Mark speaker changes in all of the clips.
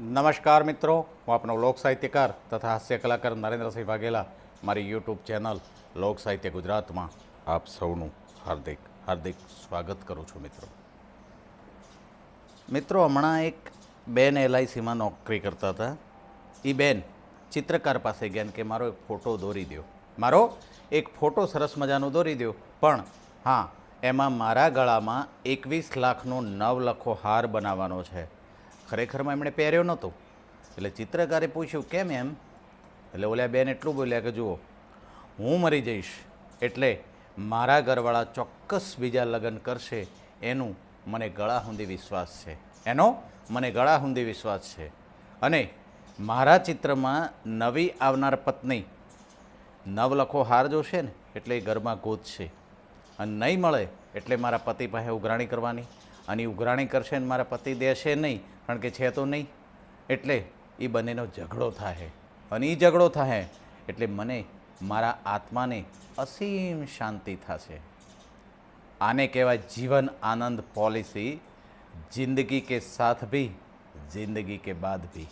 Speaker 1: નમસ્કાર મિત્રો, હું આપનો લોક સાહિત્યકાર તથા હાસ્ય કલાકાર નરેન્દ્રસિંહ વાઘેલા. મારી યુટ્યુબ ચેનલ લોક સાહિત્ય ગુજરાતમાં આપ સૌનું હાર્દિક હાર્દિક સ્વાગત કરું છું મિત્રો. મિત્રો, હમણાં એક બેન એલઆઈસીમાં નોકરી કરતા હતા. એ બેન ચિત્રકાર પાસે ગયા કે મારો એક ફોટો દોરી દો મારો એક ફોટો સરસ મજાનો દોરી દો પણ હા, એમાં મારા ગળામાં એકવીસ લાખનો નવલખો હાર બનાવવાનો છે. ખરેખરમાં એમણે પહેર્યો નહોતો. એટલે ચિત્રકારે પૂછ્યું, કેમ એમ? એટલે ઓલા બેન એટલું બોલ્યા કે, જુઓ, હું મરી જઈશ, એટલે મારા ઘરવાળા ચોક્કસ બીજા લગ્ન કરશે, એનું મને ગળા હુંદી વિશ્વાસ છે. એનો મને ગળા હુંદી વિશ્વાસ છે. અને મારા ચિત્રમાં નવી આવનાર પત્ની નવલખો હાર જોશે ને, એટલે એ ઘરમાં ગોત છે. અને નહીં મળે, એટલે મારા પતિ પાસે ઉઘરાણી કરવાની. અને ઉઘરાણી કરશે ને મારા પતિ દેશે નહીં, કારણ કે છે તો નહીં. એટલે એ બંનેનો ઝઘડો થાય અને એ ઝઘડો થાય એટલે મને મારા આત્માને અસીમ શાંતિ થશે. આને કહેવાય જીવન આનંદ પોલિસી, જિંદગી કે સાથ ભી, જિંદગી કે બાદ ભી.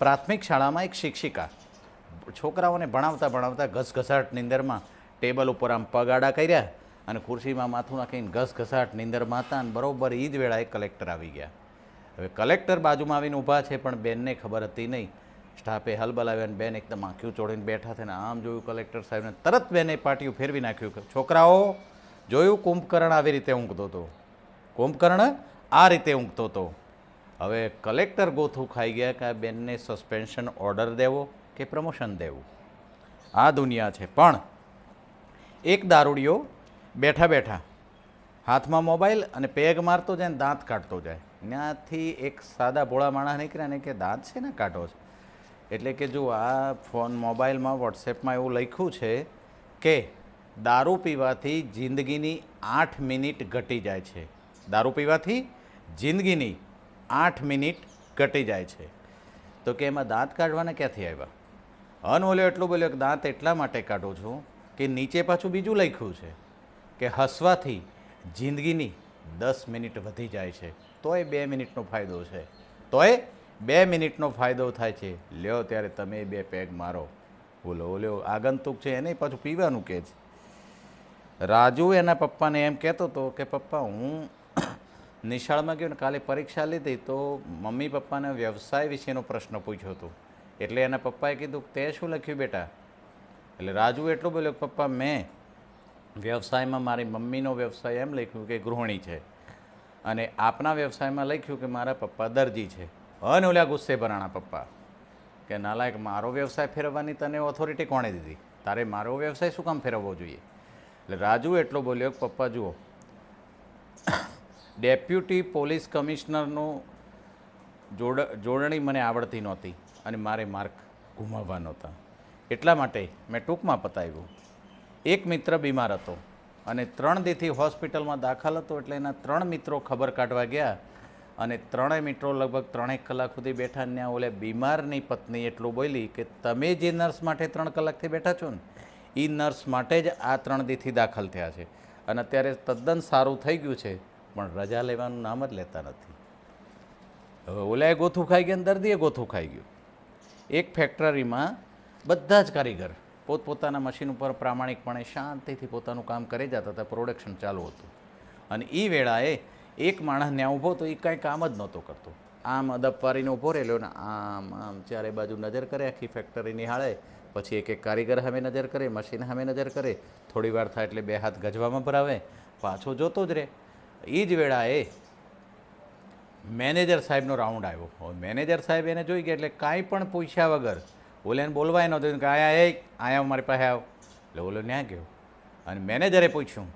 Speaker 1: પ્રાથમિક શાળામાં એક શિક્ષિકા, છોકરાઓને ભણાવતા ભણાવતા ઘસઘસાટ નિંદરમાં ટેબલ ઉપર આમ પગ આડા કર્યા અને ખુરશીમાં માથું નાખીને ઘસઘસાટ નિંદરમાં હતા અને બરોબર એ જ વેળાએ કલેક્ટર આવી ગયા. હવે કલેક્ટર બાજુમાં આવીને ઊભા છે, પણ બેનને ખબર હતી નહીં. સ્ટાફે હલબલાવ્યા અને બેન એકદમ આંખ્યું ચોડીને બેઠા થઈને આમ જોયું કલેક્ટર સાહેબને. તરત બેને પાટિયું ફેરવી નાખ્યું છોકરાઓ, જોયું કુંભકર્ણ આવી રીતે ઊંઘતો હતો કુંભકર્ણ આ રીતે ઊંઘતો હતો હવે કલેક્ટર ગોથું ખાઈ ગયા કે આ બેનને સસ્પેન્શન ઓર્ડર દેવો કે પ્રમોશન દેવું? આ દુનિયા છે. પણ એક દારૂડિયો બેઠા બેઠા. હાથમાં મોબાઈલ અને પેગ મારતો જાય ને દાંત કાઢતો જાય. ત્યાંથી એક સાદા ભોળા માણસ નીકળ્યા ને કે દાંત છે ને કાઢો છે? એટલે કે જો આ ફોન મોબાઈલમાં, વોટ્સએપમાં એવું લખ્યું છે કે દારૂ પીવાથી જિંદગીની આઠ મિનિટ ઘટી જાય છે. દારૂ પીવાથી જિંદગીની આઠ મિનિટ ઘટી જાય છે. તો કે એમાં દાંત કાઢવાના ક્યાંથી આવ્યા? અન ઓલ્યો એટલું બોલ્યો કે, દાંત એટલા માટે કાઢું છું કે નીચે પાછું બીજું લખ્યું છે. કે હસવાથી જિંદગીની દસ મિનિટ વધી જાય છે. તોય બે મિનિટનો ફાયદો છે. તોય બે મિનિટનો ફાયદો થાય છે. લ્યો ત્યારે તમે બે પેગ મારો. બોલો ઓલ્યો આગંતુક છે, એને પાછું પીવાનું કે છે. રાજુ એના પપ્પાને એમ કહેતો હતો કે, પપ્પા, હું નિશાળમાં ગયો ને કાલે પરીક્ષા લીધી તો મમ્મી પપ્પાને વ્યવસાય વિશેનો પ્રશ્ન પૂછ્યો હતો. એટલે એના પપ્પાએ કીધું, તે શું લખ્યું બેટા? એટલે રાજુ એટલું બોલ્યો પપ્પા, મેં વ્યવસાયમાં મારી મમ્મીનો વ્યવસાય એમ લખ્યું કે ગૃહિણી છે. અને આપના વ્યવસાયમાં લખ્યું કે મારા પપ્પા દરજી છે. અને ઓલા ગુસ્સે ભરાણા પપ્પા. કે નાલાયક, મારો વ્યવસાય ફેરવવાની તને ઓથોરિટી કોણે દીધી? તારે મારો વ્યવસાય શું કામ ફેરવવો જોઈએ? એટલે રાજુ એટલો બોલ્યો કે, પપ્પા, જુઓ, ડેપ્યુટી પોલીસ કમિશનરનું જોડ, જોડણી મને આવડતી નહોતી અને મારે માર્ક ગુમાવવા નહોતા. એટલા માટે મેં ટૂંકમાં પતાવ્યું એક મિત્ર બીમાર હતો અને ત્રણ દીથી હોસ્પિટલમાં દાખલ હતો એટલે એના ત્રણ મિત્રો ખબર કાઢવા ગયા અને ત્રણેય મિત્રો લગભગ ત્રણેક કલાક સુધી બેઠા ત્યાં ઓલે બીમારની પત્ની એટલું બોલી કે તમે જે નર્સ માટે ત્રણ કલાકથી બેઠા છો ને એ નર્સ માટે જ આ ત્રણ દીથી દાખલ થયા છે. અને અત્યારે તદ્દન સારું થઈ ગયું છે, પણ રજા લેવાનું નામ જ લેતા નથી. હવે ઓલાએ ગોથું ખાઈ ગયા દર્દીએ ગોથું ખાઈ ગયું. એક ફેક્ટરીમાં બધા જ કારીગર પોતપોતાના મશીન ઉપર પ્રામાણિકપણે શાંતિથી પોતાનું કામ કરી જતા હતા પ્રોડક્શન ચાલુ હતું. અને એ વેળાએ એક માણસ ત્યાં ઊભો તો એ કાંઈ કામ જ નહોતો કરતો. આમ અદપારીને ઊભો રહેલો ને આમ આમ ચારે બાજુ નજર કરે, આખી ફેક્ટરી નિહાળે, પછી એક એક કારીગર સામે નજર કરે મશીન સામે નજર કરે, થોડી વાર થાય એટલે બે હાથ ગજવામાં ભરાવે, પાછો જોતો જ રહે. એ જ વેળાએ મેનેજર સાહેબનો રાઉન્ડ આવ્યો. મેનેજર સાહેબ એને જોઈ ગયા એટલે કાંઈ પણ પૂછ્યા વગર ઓલાને બોલવાય નહોતું કે આયા એક આયા મારી પાસે આવ. એટલે ઓલો ન્યા ગયો. અને મેનેજરે પૂછ્યું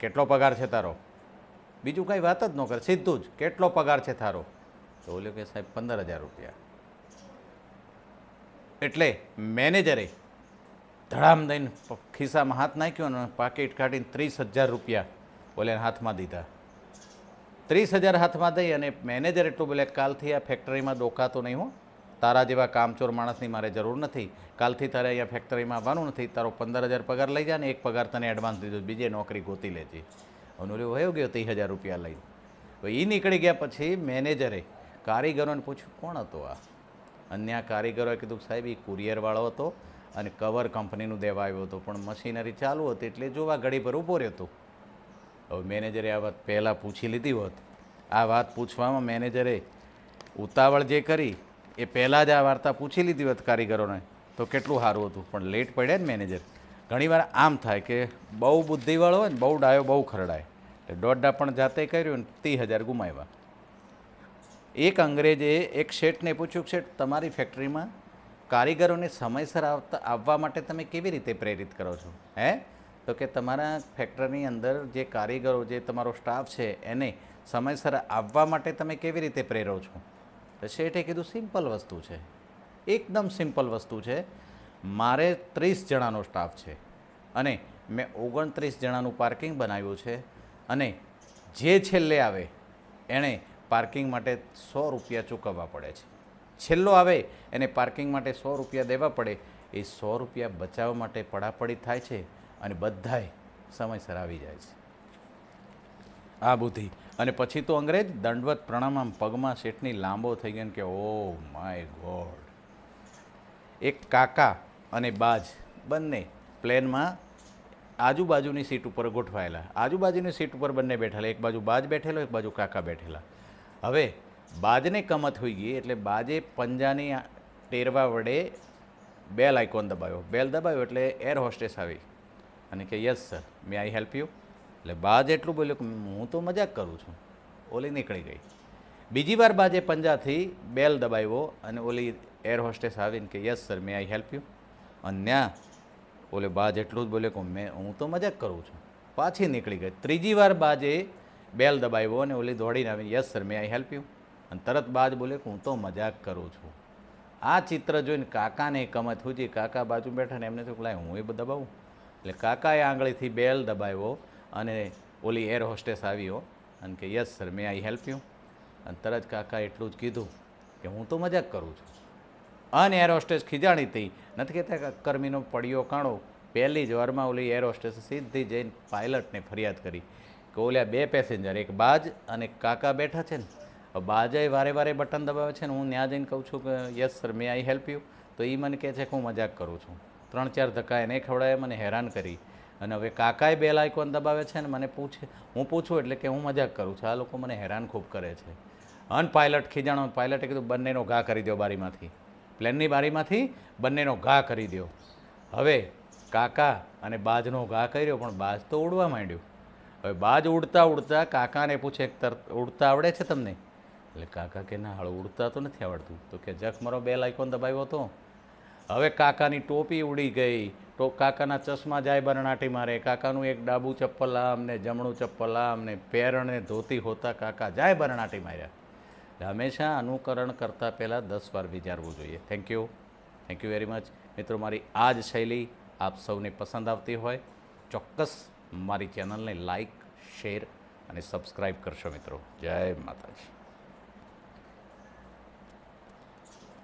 Speaker 1: કેટલો પગાર છે તારો? બીજું કાંઈ વાત જ ન કરે, સીધું જ, કેટલો પગાર છે તારો? તો ઓલો કે સાહેબ પંદર હજાર રૂપિયા. એટલે મેનેજરે ધડામ દઈને ખિસ્સામાં હાથ નાખ્યો અને પાકીટ કાઢીને ત્રીસ હજાર રૂપિયા ઓલે હાથમાં દીધા. ત્રીસ હજાર હાથમાં દઈ અને મેનેજર એટલું બોલે કાલથી આ ફેક્ટરીમાં ડોકાતો નહીં હો. તારા જેવા કામચોર માણસની મારે જરૂર નથી. કાલથી તારે અહીંયા ફેક્ટરીમાં આવવાનું નથી. તારો પંદર હજાર પગાર લઈ જા ને એક પગાર તને એડવાન્સ દીધો. બીજે નોકરી ગોતી લેજે. અનુરી વયો ગયો ત્રીસ હજાર રૂપિયા લઈ હવે એ નીકળી ગયા પછી મેનેજરે કારીગરોને પૂછ્યું, કોણ હતો આ? અન્ય કારીગરોએ કીધું, સાહેબ એ કુરિયરવાળો હતો અને કવર કંપનીનું દેવા આવ્યો હતો, પણ મશીનરી ચાલુ હતી એટલે જોવા ઘડી પર ઊભો રહેતો હવે મેનેજરે આ વાત પહેલાં પૂછી લીધી હોત. આ વાત પૂછવામાં મેનેજરે ઉતાવળ જે કરી એ પહેલાં જ આ વાર્તા પૂછી લીધી હોત કારીગરોને, તો કેટલું સારું હતું. પણ લેટ પડ્યા ને મેનેજર. ઘણીવાર આમ થાય કે બહુ બુદ્ધિવાળો હોય ને બહુ ડાયો, બહુ ખરડાય. એટલે દોઢા પણ જાતે કર્યું ને ત્રીસ હજાર ગુમાવ્યા. એક અંગ્રેજે એક શેઠને પૂછ્યું શેઠ, તમારી ફેક્ટરીમાં કારીગરોને સમયસર આવતા, આવવા માટે તમે કેવી રીતે પ્રેરિત કરો છો? હે? તો કે તમારા ફેક્ટરીની અંદર જે કારીગરો, જે તમારો સ્ટાફ છે, એને સમયસર આવવા માટે તમે કેવી રીતે પ્રેરો છો? શેઠે કીધું સિમ્પલ વસ્તુ છે. એકદમ સિમ્પલ વસ્તુ છે. મારે ત્રીસ જણાનો સ્ટાફ છે. અને મેં ઓગણત્રીસ જણાનું પાર્કિંગ બનાવ્યું છે. અને જે છેલ્લે આવે, એણે પાર્કિંગ માટે સો રૂપિયા ચૂકવવા પડે છે. છેલ્લો આવે, એને પાર્કિંગ માટે સો રૂપિયા દેવા પડે. એ સો રૂપિયા બચાવવા માટે પડાપડી થાય છે અને બધાય સમયસર આવી જાય છે. આ બુદ્ધિ. અને પછી તો અંગ્રેજ દંડવત પ્રણામ પગમાં શેઠની લાંબો થઈ ગયો કે, ઓ માય ગોડ. એક કાકા અને બાજ બંને પ્લેનમાં આજુબાજુની સીટ ઉપર ગોઠવાયેલા. આજુબાજુની સીટ ઉપર બંને બેઠેલા. એક બાજુ બાજ બેઠેલો, એક બાજુ કાકા બેઠેલા. હવે બાજને કમત હોઈ ગઈ એટલે બાજે પંજાની ટેરવા વડે બેલ આઇકોન દબાવ્યો બેલ દબાવ્યો એટલે એર હોસ્ટેસ આવી. અને કે, yes sir may I help you એટલે બાજ એટલું બોલ્યો કે હું તો મજાક કરું છું. ઓલી નીકળી ગઈ. બીજી વાર બાજે પંજાથી બેલ દબાવ્યો અને ઓલી એર હોસ્ટેસ આવીને કે yes sir may I help you અને ત્યાં ઓલે બાજ એટલું જ બોલ્યો કે, મેં, હું તો મજાક કરું છું. પાછી નીકળી ગઈ. ત્રીજી વાર બાજે બેલ દબાવ્યો અને ઓલી દોડીને આવીને yes sir may I help you અને તરત બાજ બોલે કે, હું તો મજાક કરું છું. આ ચિત્ર જોઈને કાકાને કમત હુજી કાકા બાજુ બેઠા ને એમને થયું લાય, હું એ દબાવું. એટલે કાકાએ આંગળીથી બેલ દબાવ્યો અને ઓલી એર હોસ્ટેસ આવ્યો અને કે યસ સર મેં આઈ હેલ્પ યુ અને તરત કાકા એટલું જ કીધું કે, હું તો મજાક કરું છું. અને એર હોસ્ટેસ ખીજાણી હતી. નથી કહેતા કર્મીનો પડ્યો કાણો. પહેલી જ વારમાં ઓલી એર હોસ્ટેસ સીધી જઈને પાયલટને ફરિયાદ કરી કે ઓલ્યા બે પેસેન્જર એક બાજ અને કાકા બેઠા છે ને. બાજે વારે વારે બટન દબાવે છે ને. હું ત્યાં જઈને કહું છું કે યસ સર મેં આઈ હેલ્પ યુ તો એ મને કહે છે કે, હું મજાક કરું છું. ત્રણ ચાર ધક્કા એને ખવડાવે મને હેરાન કરી. અને હવે કાકાએ બે આઇકોન દબાવે છે ને મને પૂછે, હું પૂછું એટલે કે હું મજાક કરું છું. આ લોકો મને હેરાન ખૂબ કરે છે. અન પાયલટ ખીજાણો, પાયલટે કીધું, બંનેનો ઘા કરી દો બારીમાંથી. પ્લેનની બારીમાંથી બંનેનો ઘા કરી દો હવે કાકા અને બાજનો ઘા કર્યો, પણ બાજ તો ઉડવા માંડ્યું. હવે બાજ ઉડતા ઉડતા કાકાને પૂછે તર, ઉડતા આવડે છે તમને? એટલે કાકા કે, ના હળ ઉડતા તો નથી આવડતું. તો કે, જખ, મારો બે આઇકોન દબાવ્યો હતો હવે કાકાની ટોપી ઉડી ગઈ તો કાકાના ચશ્મા જાય બરણાટી મારે. કાકાનું એક ડાબુ ચપ્પલ આમ ને જમણું ચપ્પલ આમ ને પેરણે ધોતી હોતા કાકા જાય બરણાટી માર્યા. હંમેશા અનુકરણ કરતાં પહેલાં દસ વાર વિચારવું જોઈએ. Thank you thank you very much મિત્રો, મારી આ જ શૈલી આપ સૌને પસંદ આવતી હોય, ચોક્કસ મારી ચેનલને લાઈક શેર અને સબસ્ક્રાઈબ કરશો મિત્રો. જય માતાજી.